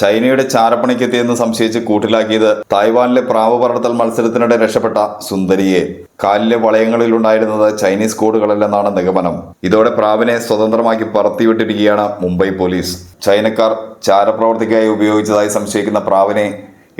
ചൈനയുടെ ചാരപ്പണിക്കെത്തിയെന്ന് സംശയിച്ച് കൂട്ടിലാക്കിയത് തായ്വാനിലെ പ്രാവ് പറത്തൽ മത്സരത്തിനിടെ രക്ഷപ്പെട്ട സുന്ദരിയെ. കാലിലെ വളയങ്ങളിലുണ്ടായിരുന്നത് ചൈനീസ് കോഡുകളല്ലെന്നാണ് നിഗമനം. ഇതോടെ പ്രാവിനെ സ്വതന്ത്രമാക്കി പറത്തിവിട്ടിരിക്കുകയാണ് മുംബൈ പോലീസ്. ചൈനക്കാർ ചാരപ്രവർത്തിക്കായി ഉപയോഗിച്ചതായി സംശയിക്കുന്ന പ്രാവിനെ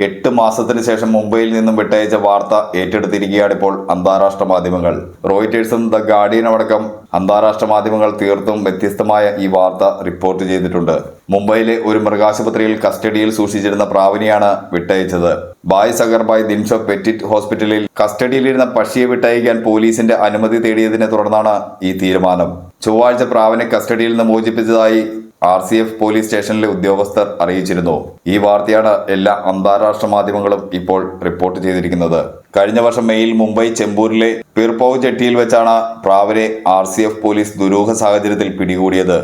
എട്ട് മാസത്തിന് ശേഷം മുംബൈയിൽ നിന്നും വിട്ടയച്ച വാർത്ത ഏറ്റെടുത്തിരിക്കുകയാണ് ഇപ്പോൾ അന്താരാഷ്ട്ര മാധ്യമങ്ങൾ. റോയിറ്റേഴ്സും ദ ഗാർഡിയൻ അടക്കം അന്താരാഷ്ട്ര മാധ്യമങ്ങൾ തീർത്തും വ്യത്യസ്തമായ ഈ വാർത്ത റിപ്പോർട്ട് ചെയ്തിട്ടുണ്ട്. മുംബൈയിലെ ഒരു മൃഗാശുപത്രിയിൽ കസ്റ്റഡിയിൽ സൂക്ഷിച്ചിരുന്ന പ്രാവിനെയാണ് വിട്ടയച്ചത്. ബായ് സഗർബായ് ദിൻഷോ പെറ്റിറ്റ് ഹോസ്പിറ്റലിൽ കസ്റ്റഡിയിലിരുന്ന പക്ഷിയെ വിട്ടയക്കാൻ പോലീസിന്റെ അനുമതി തേടിയതിനെ തുടർന്നാണ് ഈ തീരുമാനം. ചൊവ്വാഴ്ച പ്രാവിനെ കസ്റ്റഡിയിൽ നിന്ന് മോചിപ്പിച്ചതായി ആർ സി എഫ് പോലീസ് സ്റ്റേഷനിലെ ഉദ്യോഗസ്ഥർ അറിയിച്ചിരുന്നു. ഈ വാർത്തയാണ് എല്ലാ അന്താരാഷ്ട്ര മാധ്യമങ്ങളും ഇപ്പോൾ റിപ്പോർട്ട് ചെയ്തിരിക്കുന്നത്. കഴിഞ്ഞ വർഷം മെയ്യിൽ മുംബൈ ചെമ്പൂരിലെ പിർപോവ് ജെട്ടിയിൽ വെച്ചാണ് പ്രാവരെ ആർ സി എഫ് പോലീസ് ദുരൂഹ സാഹചര്യത്തിൽ പിടികൂടിയത്.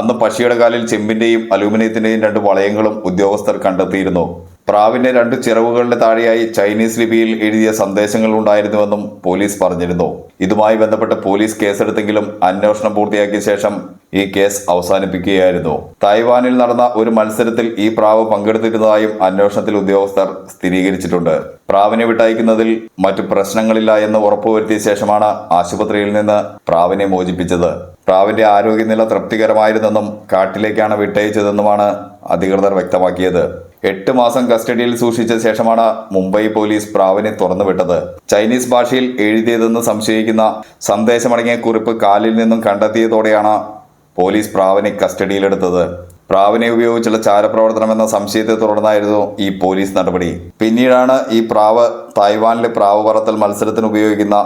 അന്ന് പക്ഷിയുടെ കാലിൽ ചെമ്പിന്റെയും അലൂമിനിയത്തിന്റെയും രണ്ട് വളയങ്ങളും ഉദ്യോഗസ്ഥർ കണ്ടെത്തിയിരുന്നു. പ്രാവിന്റെ രണ്ട് ചിറവുകളുടെ താഴെയായി ചൈനീസ് ലിപിയിൽ എഴുതിയ സന്ദേശങ്ങൾ ഉണ്ടായിരുന്നുവെന്നും പോലീസ് പറഞ്ഞിരുന്നു. ഇതുമായി ബന്ധപ്പെട്ട് പോലീസ് കേസെടുത്തെങ്കിലും അന്വേഷണം പൂർത്തിയാക്കിയ ശേഷം ഈ കേസ് അവസാനിപ്പിക്കുകയായിരുന്നു. തായ്വാനിൽ നടന്ന ഒരു മത്സരത്തിൽ ഈ പ്രാവ് പങ്കെടുത്തിരുന്നതായും അന്വേഷണത്തിൽ ഉദ്യോഗസ്ഥർ സ്ഥിരീകരിച്ചിട്ടുണ്ട്. പ്രാവിനെ വിട്ടയക്കുന്നതിൽ മറ്റു പ്രശ്നങ്ങളില്ല എന്ന് ഉറപ്പുവരുത്തിയ ശേഷമാണ് ആശുപത്രിയിൽ നിന്ന് പ്രാവിനെ മോചിപ്പിച്ചത്. പ്രാവിന്റെ ആരോഗ്യനില തൃപ്തികരമായിരുന്നെന്നും കാട്ടിലേക്കാണ് വിട്ടയച്ചതെന്നുമാണ് അധികൃതർ വ്യക്തമാക്കിയത്. എട്ട് മാസം കസ്റ്റഡിയിൽ സൂക്ഷിച്ച ശേഷമാണ് മുംബൈ പോലീസ് പ്രാവിനെ തുറന്നുവിട്ടത്. ചൈനീസ് ഭാഷയിൽ എഴുതിയതെന്ന് സംശയിക്കുന്ന സന്ദേശമടങ്ങിയ കുറിപ്പ് കാലിൽ നിന്നും കണ്ടെത്തിയതോടെയാണ് പോലീസ് പ്രാവിനെ കസ്റ്റഡിയിലെടുത്തത്. പ്രാവിനെ ഉപയോഗിച്ചുള്ള ചാരപ്രവർത്തനം എന്ന സംശയത്തെ തുടർന്നായിരുന്നു ഈ പോലീസ് നടപടി. പിന്നീടാണ് ഈ പ്രാവ് തായ്വാനിലെ പ്രാവ് പറത്തൽ മത്സരത്തിന് ഉപയോഗിക്കുന്ന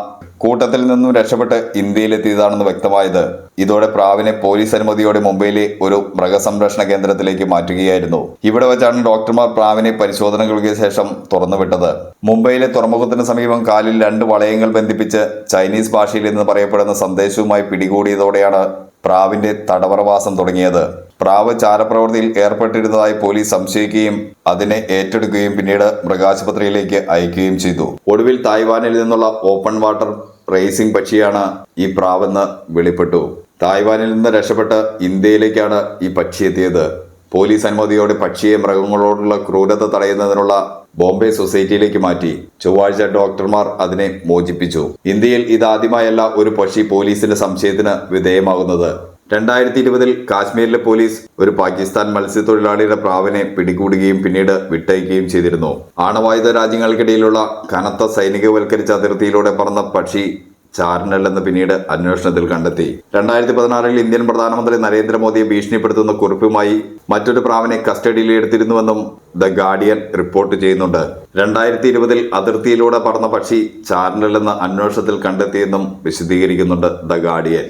കൂട്ടത്തിൽ നിന്നും രക്ഷപ്പെട്ട് ഇന്ത്യയിലെത്തിയതാണെന്ന് വ്യക്തമായത്. ഇതോടെ പ്രാവിനെ പോലീസ് അനുമതിയോടെ മുംബൈയിലെ ഒരു മൃഗസംരക്ഷണ കേന്ദ്രത്തിലേക്ക് മാറ്റുകയായിരുന്നു. ഇവിടെ വെച്ചാണ് ഡോക്ടർമാർ പ്രാവിനെ പരിശോധനകൾക്ക് ശേഷം തുറന്നുവിട്ടത്. മുംബൈയിലെ തുറമുഖത്തിന് സമീപം കാലിൽ രണ്ട് വളയങ്ങൾ ബന്ധിപ്പിച്ച് ചൈനീസ് ഭാഷയിൽ എന്ന് പറയപ്പെടുന്ന സന്ദേശവുമായി പിടികൂടിയതോടെയാണ് പ്രാവിന്റെ തടവറവാസം തുടങ്ങിയത്. പ്രാവ് ചാരപ്രവൃത്തിയിൽ ഏർപ്പെട്ടിരുന്നതായി പോലീസ് സംശയിക്കുകയും അതിനെ ഏറ്റെടുക്കുകയും പിന്നീട് മൃഗാശുപത്രിയിലേക്ക് അയക്കുകയും ചെയ്തു. ഒടുവിൽ തായ്വാനിൽ നിന്നുള്ള ഓപ്പൺ വാട്ടർ റേസിംഗ് പക്ഷിയാണ് ഈ പ്രാവെന്ന് വെളിപ്പെട്ടു. തായ്വാനിൽ നിന്ന് രക്ഷപ്പെട്ട് ഇന്ത്യയിലേക്കാണ് ഈ പക്ഷി എത്തിയത്. പോലീസ് അനുമതിയോടെ പക്ഷിയെ മൃഗങ്ങളോടുള്ള ക്രൂരത തടയുന്നതിനുള്ള ബോംബെ സൊസൈറ്റിയിലേക്ക് മാറ്റി. ചൊവ്വാഴ്ച ഡോക്ടർമാർ അതിനെ മോചിപ്പിച്ചു. ഇന്ത്യയിൽ ഇതാദ്യമായല്ല ഒരു പക്ഷി പോലീസിന്റെ സംശയത്തിന് വിധേയമാകുന്നത്. രണ്ടായിരത്തി ഇരുപതിൽ കാശ്മീരിലെ പോലീസ് ഒരു പാകിസ്ഥാൻ മത്സ്യത്തൊഴിലാളിയുടെ പ്രാവിനെ പിടികൂടുകയും പിന്നീട് വിട്ടയക്കുകയും ചെയ്തിരുന്നു. ആണവായുധ രാജ്യങ്ങൾക്കിടയിലുള്ള കനത്ത സൈനികവൽക്കരിച്ച അതിർത്തിയിലൂടെ പറന്ന പക്ഷി ചാരനല്ലെന്ന് പിന്നീട് അന്വേഷണത്തിൽ കണ്ടെത്തി. രണ്ടായിരത്തി പതിനാറിൽ ഇന്ത്യൻ പ്രധാനമന്ത്രി നരേന്ദ്രമോദിയെ ഭീഷണിപ്പെടുത്തുന്ന കുറിപ്പുമായി മറ്റൊരു പ്രാവിനെ കസ്റ്റഡിയിൽ എടുത്തിരുന്നുവെന്നും ദ ഗാർഡിയൻ റിപ്പോർട്ട് ചെയ്യുന്നുണ്ട്. രണ്ടായിരത്തി ഇരുപതിൽ അതിർത്തിയിലൂടെ പറന്ന പക്ഷി ചാരനല്ലെന്ന് അന്വേഷണത്തിൽ കണ്ടെത്തിയെന്നും വിശദീകരിക്കുന്നുണ്ട് ദ ഗാർഡിയൻ.